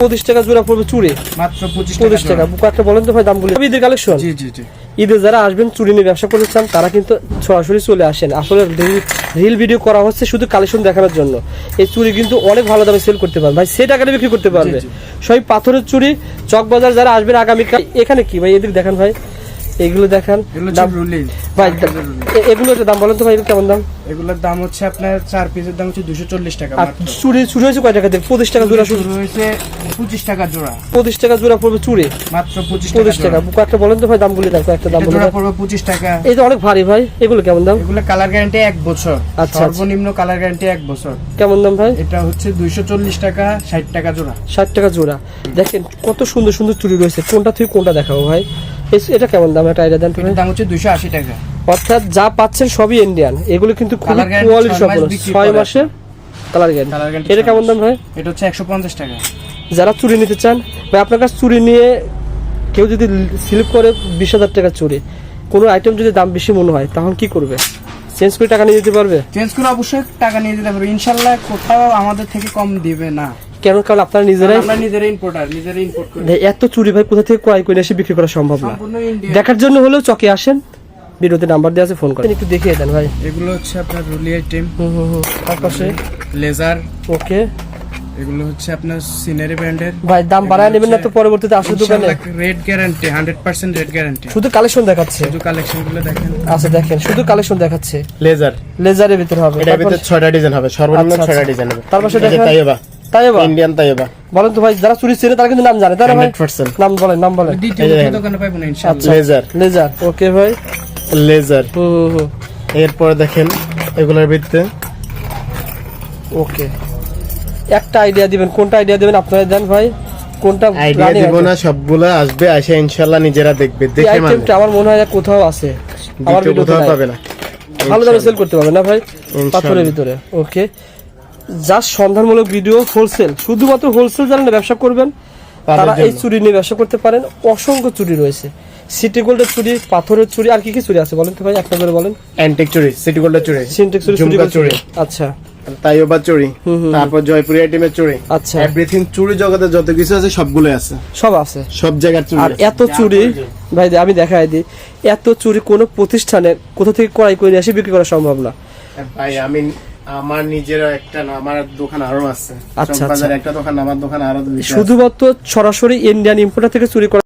পঁচিশ টাকা জোড়া পড়বে চুড়ে। মাত্র পঁচিশ টাকা বলেন তো ভাই দামগুলো ঈদের কালেকশন? জি জি জি। ঈদে যারা আসবেন চুরি নিয়ে ব্যবসা করতে চান তারা কিন্তু সরাসরি চলে আসেন। আসলে রিল ভিডিও করা হচ্ছে শুধু কালেকশন দেখানোর জন্য। এই চুরি কিন্তু অনেক ভালো দামে সেল করতে পারবে। ভাই সে টাকাটা বিক্রি করতে পারবে। সবই পাথরের চুরি চক বাজার যারা আসবেন আগামীকাল এখানে কি ভাই? এদিকে দেখেন ভাই। এগুলো দেখান। ভাই এ- এগুলো দাম বলেন তো ভাই কেমন দাম? এগুলোর দাম হচ্ছে আপনার চার পিসের দাম হচ্ছে দুশো চল্লিশ টাকা চুরি চুরি হয়েছে কয় টাকা দিয়ে? পঁচিশ টাকা জোড়া শুরু শুরু হয়েছে পঁচিশ টাকা জোড়া। পঁচিশ টাকা জোড়া পড়বে চুরি? মাত্র পঁচিশ পঁচিশ টাকা। একটা বলেন তো ভাই দামগুলি দাম কয়েকটা দাম জোড়া পড়বে পঁচিশ টাকা। এই তো অনেক ভারী ভাই এগুলো কেমন দাম? এগুলো কালার গ্যারান্টি এক বছর। আচ্ছা। সর্বনিম্ন কালার গ্যারান্টি এক বছর। কেমন দাম ভাই? এটা হচ্ছে দুইশো চল্লিশ টাকা ষাট টাকা জোড়া। ষাট টাকা জোড়া। দেখেন কত সুন্দর সুন্দর চুড়ি রয়েছে। কোনটা থেকে কোনটা দেখাবো ভাই? এটা কেমন দাম? একটা আইডিয়া দেন এটার দাম হচ্ছে দুইশো আশি টাকা। অর্থাৎ যা পাচ্ছেন সবই ইন্ডিয়ান এগুলো কিন্তু খুবই কোয়ালিটি সম্পন্ন বিক্রি ছয় মাসে কালার গ্যান এটা কেমন দাম ভাই? এটা হচ্ছে একশো পঞ্চাশ টাকা। যারা চুরি নিতে চান ভাই আপনার কাছে চুরি নিয়ে কেউ যদি স্লিপ করে বিশ হাজার টাকা চুরি কোনো আইটেম যদি দাম বেশি মনে হয় তখন কি করবে? চেঞ্জ করে টাকা নিয়ে যেতে পারবে? চেঞ্জ করে অবশ্যই টাকা নিয়ে যেতে পারবে। ইনশাল্লাহ কোথাও আমাদের থেকে কম দিবে না। কেন? কারণ আপনারা নিজেরাই আমরা নিজেরাই ইম্পোর্টার নিজেরাই ইম্পোর্ট করি। এত চুরি ভাই কোথা থেকে ক্রয় করে এসে বিক্রি করা সম্ভব না। দেখার জন্য হলেও চকে আসেন ভিডিওতে নাম্বার দেওয়া আছে ফোন করেন। একটু দেখিয়ে দেন ভাই। এগুলো হচ্ছে আপনার রুলি আইটেম হুম হুম হুম। তার পাশে? Laser okay. এগুলো হচ্ছে আপনার সিনারি ব্র্যান্ডের। ভাই দাম বাড়ায় নেবেন না তো পরবর্তীতে আসলে দোকানে? Red guarantee hundred percent red guarantee শুধু কালেকশন দেখাচ্ছে? শুধু কালেকশনগুলো দেখেন। আচ্ছা দেখেন শুধু কালেকশন দেখাচ্ছে। লেজার লেজারের ভিতরে হবে এটার ভিতরে তারপর- ছয়টা ডিজাইন হবে সর্বনিম্ন আচ্ছা, ছয়টা আচ্ছা। ডিজাইন হবে। তার পাশে এই যে দেখেন। তাইবা? ইন্ডিয়ান তাইবা। বলেন তো ভাই যারা চুরি চেনে তারা কিন্তু নাম জানে না ভাই? নাম বলেন নাম বলেন। দোকানে পাইবো না ইনশাআল্লাহ। আচ্ছা লেজার লেজার ওকে ভাই। লেজার এরপরে দেখেন এগুলোর ভিতরে ওকে। একটা আইডিয়া দিবেন কোনটা আইডিয়া দিবেন আপনারা দেন ভাই? কোনটা আইডিয়া দিব না সবগুলো আসবে আসে ইনশাল্লাহ নিজেরা দেখবে দেখে মানে আইটেমটা আমার মনে হয় কোথাও আছে। আমার কোথাও পাবে না। ভালো দামে সেল করতে পারবে না ভাই? ইনশাআল্লাহ। পাথরের ভিতরে ওকে। জাস্ট সন্ধানমূলক ভিডিও হোলসেল শুধুমাত্র হোলসেল যারা ব্যবসা করবেন তারা এই চুরি নিয়ে ব্যবসা করতে পারেন। অসংখ্য চুরি রয়েছে। সিটি গোল্ডের চুরি পাথরের চুরি আর কি কি চুরি আছে বলেন তো ভাই? একটা করে বলেন। অ্যান্টিক চুরি সিটি গোল্ডের চুরি সিনটেক্স চুরি চুরি। আচ্ছা। তাইবা চুরি তারপর জয়পুরি আইটেমের চুরি। আচ্ছা। এভরিথিং চুরি জগতে যত কিছু আছে সবগুলো আছে। সব আছে। সব জায়গার চুরি আর এত চুরি ভাই আমি দেখাই দিই এত চুরি কোনো প্রতিষ্ঠানে কোথা থেকে ক্রয় করে এসে বিক্রি করা সম্ভব না। ভাই আমি আমার নিজের একটা না আমার দোকান আরও আছে আচ্ছা, একটা দোকান আমার দোকান আরও। শুধুমাত্র সরাসরি ইন্ডিয়ান ইম্পোর্টার থেকে চুরি করা